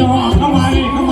ดอกเข้าไปเข้า